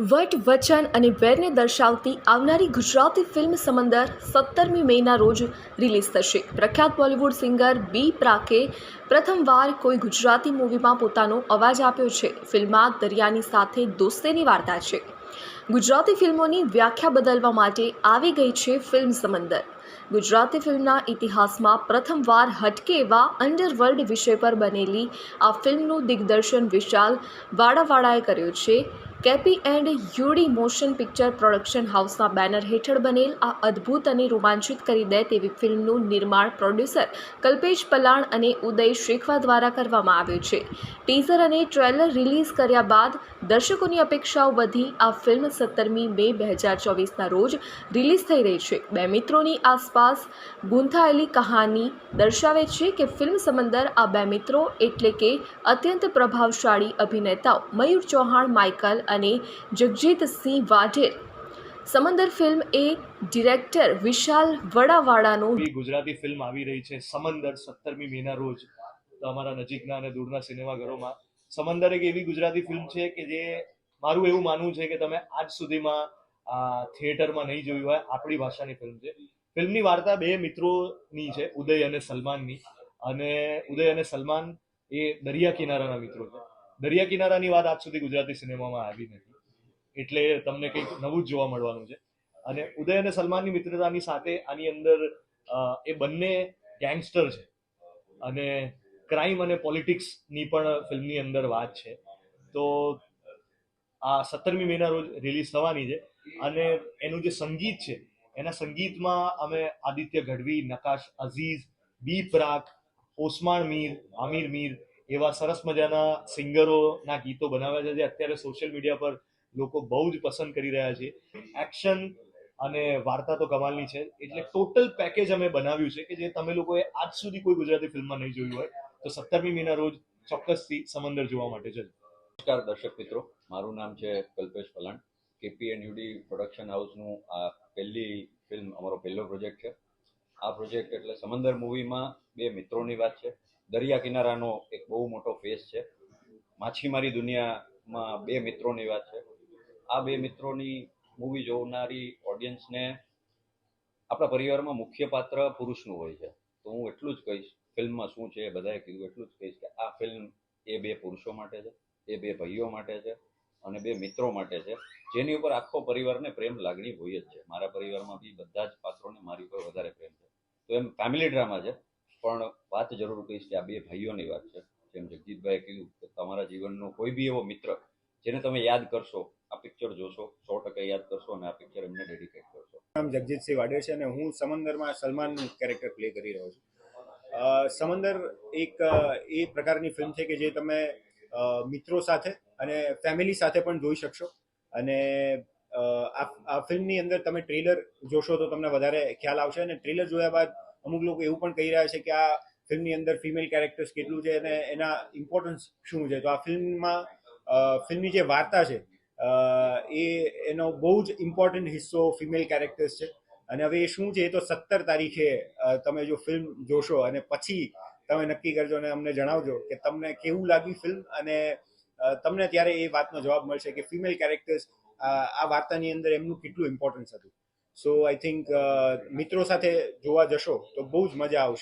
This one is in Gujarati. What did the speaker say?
વટ, વચન અને વેરને દર્શાવતી આવનારી ગુજરાતી ફિલ્મ સમંદર સત્તરમી મેના રોજ રિલીઝ થશે. પ્રખ્યાત બોલિવૂડ સિંગર બી પ્રાકે પ્રથમવાર કોઈ ગુજરાતી મૂવીમાં પોતાનો અવાજ આપ્યો છે. ફિલ્મમાં દરિયાની સાથે દોસ્તીની વાર્તા છે. ગુજરાતી ફિલ્મોની વ્યાખ્યા બદલવા માટે આવી ગઈ છે ફિલ્મ સમંદર. ગુજરાતી ફિલ્મના ઇતિહાસમાં પ્રથમવાર હટકે એવા અંડરવર્લ્ડ વિષય પર બનેલી આ ફિલ્મનું દિગ્દર્શન વિશાલ વાડાવાડાએ કર્યું છે. KP and UD motion picture production હાઉસના બેનર હેઠળ બનેલ આ અદ્ભુત અને રોમાંચિત કરી દે તેવી ફિલ્મનું નિર્માણ પ્રોડ્યુસર કલ્પેશ પલાણ અને ઉદય શેખવા દ્વારા કરવામાં આવ્યું છે. ટીઝર અને ટ્રેલર રિલીઝ કર્યા બાદ દર્શકોની અપેક્ષાઓ વધી. આ ફિલ્મ સત્તરમી મે બે હજાર ચોવીસના રોજ રિલીઝ થઈ રહી છે. બે મિત્રોની આસપાસ ગૂંથાયેલી કહાની દર્શાવે છે કે ફિલ્મ સમંદર આ બે મિત્રો એટલે કે અત્યંત પ્રભાવશાળી અભિનેતાઓ મયુર ચૌહાણ, માઇકલ અને જગજીત સિંહ વાઢેર. સમંદર ફિલ્મ એ ડિરેક્ટર વિશાલ વડાવાડાનો નવી ગુજરાતી ફિલ્મ આવી રહી છે સમંદર સત્તરમી મેના રોજ. અમારા નજીકના અને દૂરના સિનેમાઘરોમાં. સમંદર એક એવી ગુજરાતી ફિલ્મ છે કે જે મારું એવું માનવું છે કે તમે આજ સુધીમાં થિયેટરમાં નહીં જોયું હોય, આપણી ભાષાની ફિલ્મ છે. ફિલ્મની વાર્તા બે મિત્રોની છે, ઉદય અને સલમાનની. અને ઉદય અને સલમાન એ દરિયા કિનારાના મિત્રો છે. દરિયા કિનારાની વાત આજ સુધી ગુજરાતી સિનેમામાં આવી નથી. એટલે તમને કંઈક નવું જ જોવા મળવાનું છે. અને ઉદય અને સલમાનની મિત્રતાની સાથે આની અંદર એ બંને ગેંગસ્ટર છે. અને ક્રાઇમ અને પોલિટિક્સની પણ ફિલ્મની અંદર વાત છે. તો આ સત્તરમી મેના રોજ રિલીઝ થવાની છે. અને એનું જે સંગીત છે, એના સંગીતમાં અમે આદિત્ય ગઢવી, નકાશ અઝીઝ બી પ્રાક ઓસમાણ મીર, આમિર મીર એવા સરસ મજાના સિંગરોના ગીતો બનાવ્યા છે જે અત્યારે સોશિયલ મીડિયા પર લોકો બહુ જ પસંદ કરી રહ્યા છે. એક્શન અને વાર્તા તો કમાલની છે. એટલે ટોટલ પેકેજ અમે બનાવ્યું છે કે જે તમે લોકોએ આજ સુધી કોઈ ગુજરાતી ફિલ્મમાં નહીં જોયું હોય, તો સત્તરમી મહિના રોજ ચોક્કસથી સમંદર જોવા માટે જજો. નમસ્કાર દર્શક મિત્રો, મારું નામ છે Kalpesh Palan. KP and UD production હાઉસનું આ પહેલી ફિલ્મ અમારો પહેલો પ્રોજેક્ટ છે. આ પ્રોજેક્ટ એટલે સમંદર મૂવીમાં બે મિત્રોની વાત છે. દરિયા કિનારાનો એક બહુ મોટો ફેસ છે. માછીમારી દુનિયામાં બે મિત્રોની વાત છે. આ બે મિત્રોની મૂવી જોનારી ઓડિયન્સને આપણા પરિવારમાં મુખ્ય પાત્ર પુરુષનું હોય છે. તો હું એટલું જ કહીશ, ફિલ્મમાં શું છે એ બધાએ કીધું, એટલું જ કહીશ કે આ ફિલ્મ એ બે પુરુષો માટે છે, એ બે ભાઈઓ માટે છે અને બે મિત્રો માટે છે. જેની ઉપર આખો પરિવારને પ્રેમ લાગણી હોય જ છે. મારા પરિવારમાં બી બધા જ પાત્રોને મારી ઉપર વધારે પ્રેમ છે. તો એમ ફેમિલી ડ્રામા છે. પણ વાત જરૂર કહીશ કે આ બે ભાઈઓની વાત છે. જેમ જગજીતભાઈએ કીધું કે તમારા જીવનનો કોઈ બી એવો મિત્ર જેને તમે યાદ કરશો, આ પિક્ચર જોશો, સો ટકા યાદ કરશો અને આ પિક્ચર એમને ડેડિકેટ કરશો. નામ જગજીતસિંહ વાડેર છે અને હું સમંદરમાં સલમાનનું કેરેક્ટર પ્લે કરી રહ્યો છું. સમંદર એક એ પ્રકારની ફિલ્મ છે કે જે તમે મિત્રો સાથે અને ફેમિલી સાથે પણ જોઈ શકશો. અને આ ફિલ્મની અંદર તમે ટ્રેલર જોશો તો તમને વધારે ખ્યાલ આવશે અને ટ્રેલર જોયા બાદ અમુક લોકો એવું પણ કહી રહ્યા છે કે આ ફિલ્મની અંદર ફિમેલ કેરેક્ટર્સ કેટલું છે અને એના ઇમ્પોર્ટન્સ શું છે. તો આ ફિલ્મમાં ફિલ્મની જે વાર્તા છે એ, એનો બહુ જ ઇમ્પોર્ટન્ટ હિસ્સો ફિમેલ કેરેક્ટર્સ છે. અને હવે એ શું છે, એ તો સત્તર તારીખે તમે જો ફિલ્મ જોશો અને પછી તમે નક્કી કરજો અને અમને જણાવજો કે તમને કેવું લાગ્યું ફિલ્મ અને તમને ત્યારે એ વાતનો જવાબ મળશે કે ફિમેલ કેરેક્ટર્સ આ વાર્તાની અંદર એમનું કેટલું ઇમ્પોર્ટન્સ હતું. સો આઈ થિંક મિત્રો સાથે જોવા જશો તો બહુ જ મજા આવશે.